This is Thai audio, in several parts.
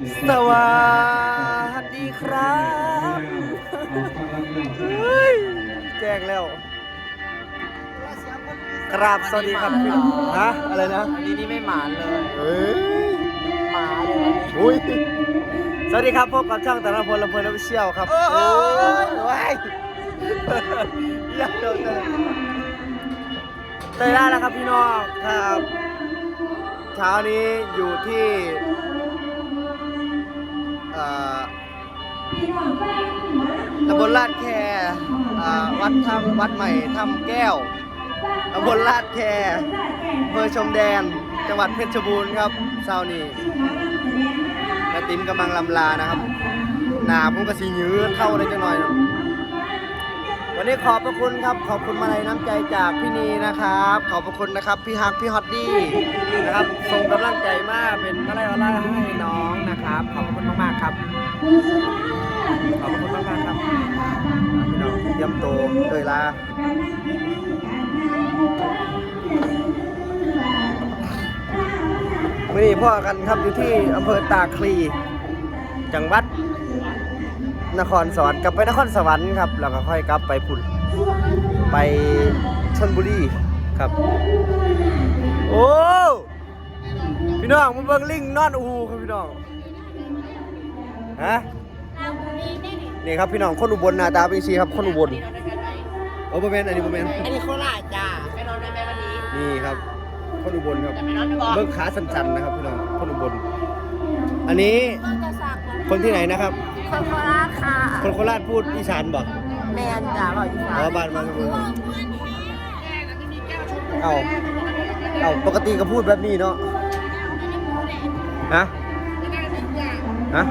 สวัสดีครับเฮ้ยแจ้งแล้ว กราบสวัสดีครับพี่ฮะอะไรนะอันนี้นี่ไม่หมานเลยเฮ้ยหมาเลยอุ้ยสวัสดีครับพบกับช่องตะนพลลำเพลินออฟฟิเชียลครับ โอ้โหว้ายอยากโดนเลยเตยได้แล้วครับพี่น้องครับ เช้านี้อยู่ที่เอ่อ ตำบลลาดแค่วัดถ้ำวัดใหม่ถ้ำแก้วตำบลลาดแคอำเภอชมแดน จังหวัดเพชรบูรณ์ครับเช้านี้แม่ติ๋มกำลังลำลานะครับ หนาผมก็สียื้อเท่าได้จังหน่อยนะวันนี้ขอบพระคุณครับ ขอบคุณมาลัยน้ำใจจากพี่นีนะครับ ขอบพระคุณนะครับ พี่ฮักพี่ฮอตดี้นะครับส่งกำลังใจมากเป็นมาลัยออนไลน์ให้น้องนะครับ ขอบพระคุณมาก ครับขอบคุณมากๆครับพี่น้องเตรียมตัวเตยลาวันนี้พ่อกันครับอยู่ที่อำเภอตาคลี จังหวัดนครสวรรค์กลับไปนครสวรรค์ครับแล้วก็ค่อยกลับไปพุ่นไปชลบุรีครับ โอ้พี่น้องมันเบิ่งลิงนอนอูครับพี่น้อง ฮะนี่ครับพี่น้องคนอุบลหน้าตาเป็นสีครับคนอุบลโอ้โมเมนต์อันนี้โมเมนต์อันนี้โคราชจ้าไปนอนได้ไหมวันนี้นี่ครับ คนอุบลครับจะไปนอนได้บ่เบิ่งขาสันๆนะครับพี่น้องคนอุบลอันนี้คนที่ไหนนะครับ คนโคราชค่ะ คนโคราชพูดอีสานบอกแมนจ้าบอกอีสาอ๋อนบ้านมาพูดเอาเอาปกติก็พูดแบบนี้เนาะฮะฮะ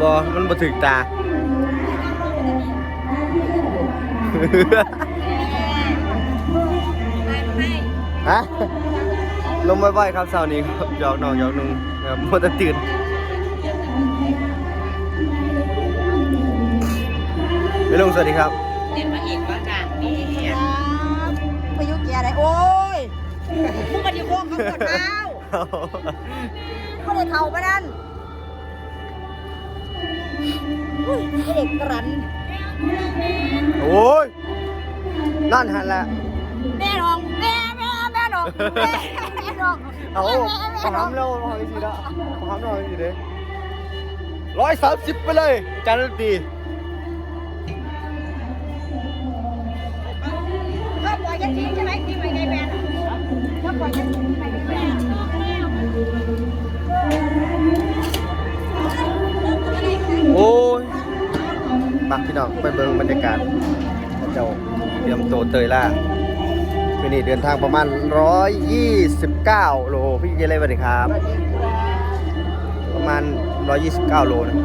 บอมันบ่ถึงตา ฮะ ลงบ่อยๆครับเสาร์นี้ครับหยอกน้องหยอกนุ่งนะครับมัวแต่ตื่นไม่ลงสวัสดีครับเรียนมาอีกว่าจ้านี่พายุเกียร์อะไรโอ้ยมึงมาดีโค้งเขาปวดเท้าเขาเลยเท้าไปนั่น เด็กกรันโอ้ยนั่นหันแหละแม่น้องแม่แม่แม่น้องแม่แม่น้องเอาแม่ขอแม่น้องทำเร็วขออีกทีละขอทำหน่อยอีกทีเลยร้อยสามสิบไปเลยจานดนตรีชอบปล่อยยันทิ้งใช่ไหมทิ้งไว้ในแบนชอบปล่อยยันทิ้ พี่น้องไปเบิ่งบรรยากาศเจ้าเตรียมโตเตยล่าคืนนี้เดินทางประมาณ 129 โล พี่เจเลยสวัสดีครับ ประมาณ 129 โลนะ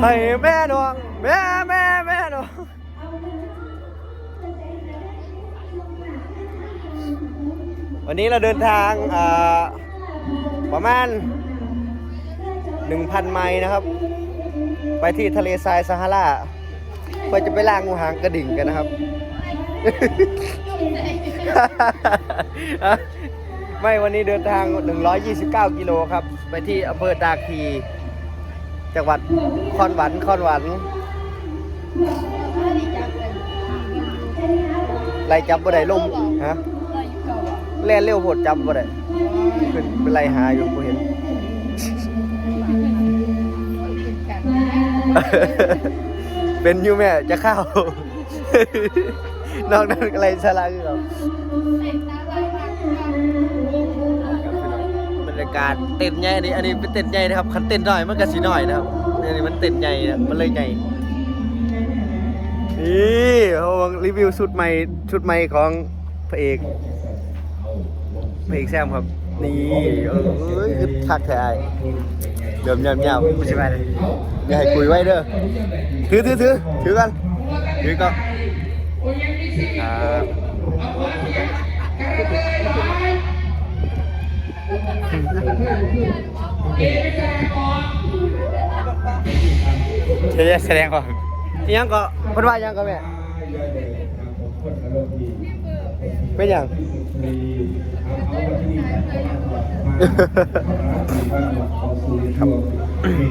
ให้แม่น้องแม่แม่แม่น้องวันนี้เราเดินทางประมาณ 1,000 ไมล์นะครับ ไปที่ทะเลทรายซาฮาราเพื่อจะไปล่างงูหางกระดิ่งกันนะครับ ไม่วันนี้เดินทาง 129 กิโลครับ ไปที่อำเภอตาคี จังหวัดคอนหวันคอนหวันไล่จับบ่ได้ล่มฮะแล่นเร็วโหดจับบ่ได้เป็นเป็นไล่หาอยู่ เป็นอยูแม่จะเข้า นอกนั้นอะไรสาระคือเราบรรยากาศเต้นใหญ่นี่อันนี้เป็นเต้นใหญ่นะครับคันเต้นน้อยมันก็สีน้อยนะครับอันนี้มันเต้นใหญ่นะมันเลยใหญ่นี่เขารีวิวชุดใหม่ชุดใหม่ของพระเอกพระเอกแซมครับ นี่เอ้ยคือทักแท้อ้ายเดิมยำๆไม่ใช่ไหมเลยอย่าให้คุยไว้เด้อถือถือถือถือกันถือก็ครับเจ๊แสดงก่อนยังก็เพิ่นว่ายังก็แม่ เป็นอย่าง ครับ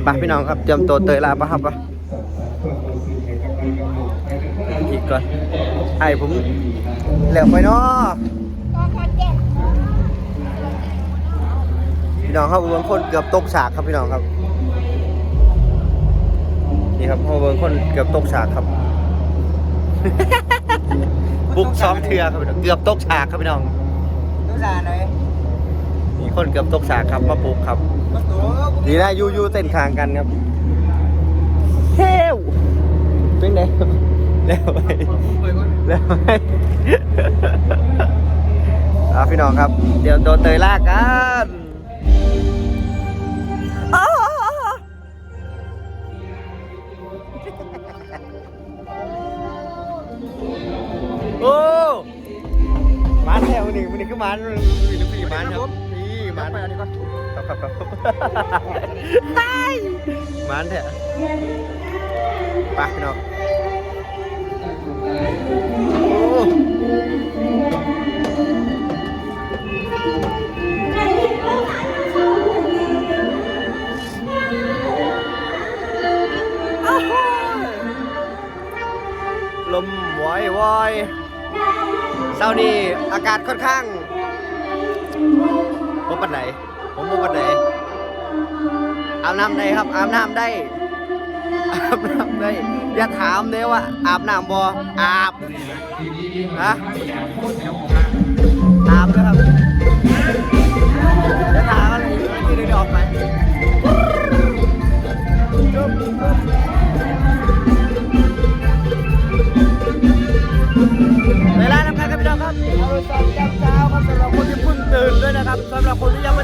ไปพี่น้องครับเตรียมตัวเตยลาปะครับปะอีกก่อน ไอ้ผมเหลวไปเนาะพี่น้องครับเบิ้งคนเกือบตกฉากครับพี่น้องครับ นี่ครับเบิ้งคนเกือบตกฉากครับ บุกซ้อมเทือครับพี่น้องเกือบตกฉากครับพี่น้องดูสาหน่อยมีคนเกือบตกฉากครับมาปลุกครับประตูดีนะยูยูเต้นคางกันครับเฮ้วเป็นไงแล้วไปแล้วไปเอาพี่น้องครับ เดี๋ยวโดนเตยลากกัน คือมันมีลูกพี่มันครับนี่มันครับครับครับไปหมันแถวไปพี่น้องโอ้อ้าวลมวอยวอย เช้านี้อากาศค่อนข้างบ่ปันไหนผมบ่ปันไหนอาบน้ำได้ครับ อาบน้ำได้ อาบน้ำได้ อย่าถามเด้ว่า อาบน้ำบ่อาบฮะอาบนะครับอย่าถามอะไรที่เดี๋ยวออกไป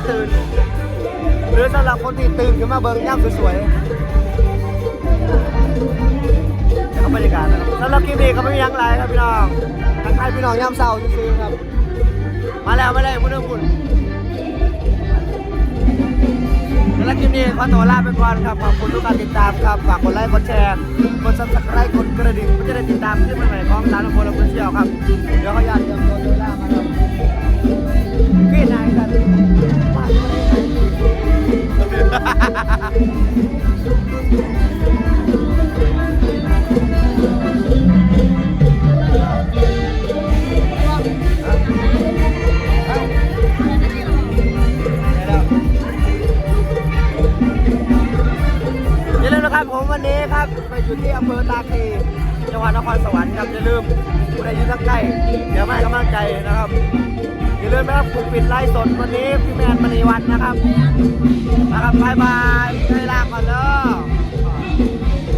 ตื่น หรือสำหรับคนที่ตื่นขึ้นมาเบิ่งย่ำสวยๆแล้วก็บรรยากาศนะครับสำหรับคลิปนี้ก็ไม่มีหยังไรครับพี่น้องทักทายพี่น้องยามเช้าซื้อครับ มาแล้วมาแล้วมุ้งคุณสำหรับคลิปนี้ขอตัวลาไปก่อนครับขอบคุณทุกการติดตามครับฝากกดไลค์กดแชร์กดซับสไครต์กดกระดิ่งเพื่อจะได้ติดตามคลิปใหม่ๆของสารพลและเพื่อนเชี่ยวครับเดี๋ยวขาอยากเตรียมตัวตัวลามาครับ อย่าลืมนะครับผมวันนี้ครับไปอยู่ที่อำเภอตาคีจังหวัดนครสวรรค์ครับอย่าลืมผู้ใดอยู่ทางใกล้เดี๋ยวมาให้กำลังใจนะครับ อย่าลืมนะครับปุกปิดไลฟ์สดวันนี้พี่แมนมณีวันนะครับนะครับบายบายไม่ลาก่อนเด้อ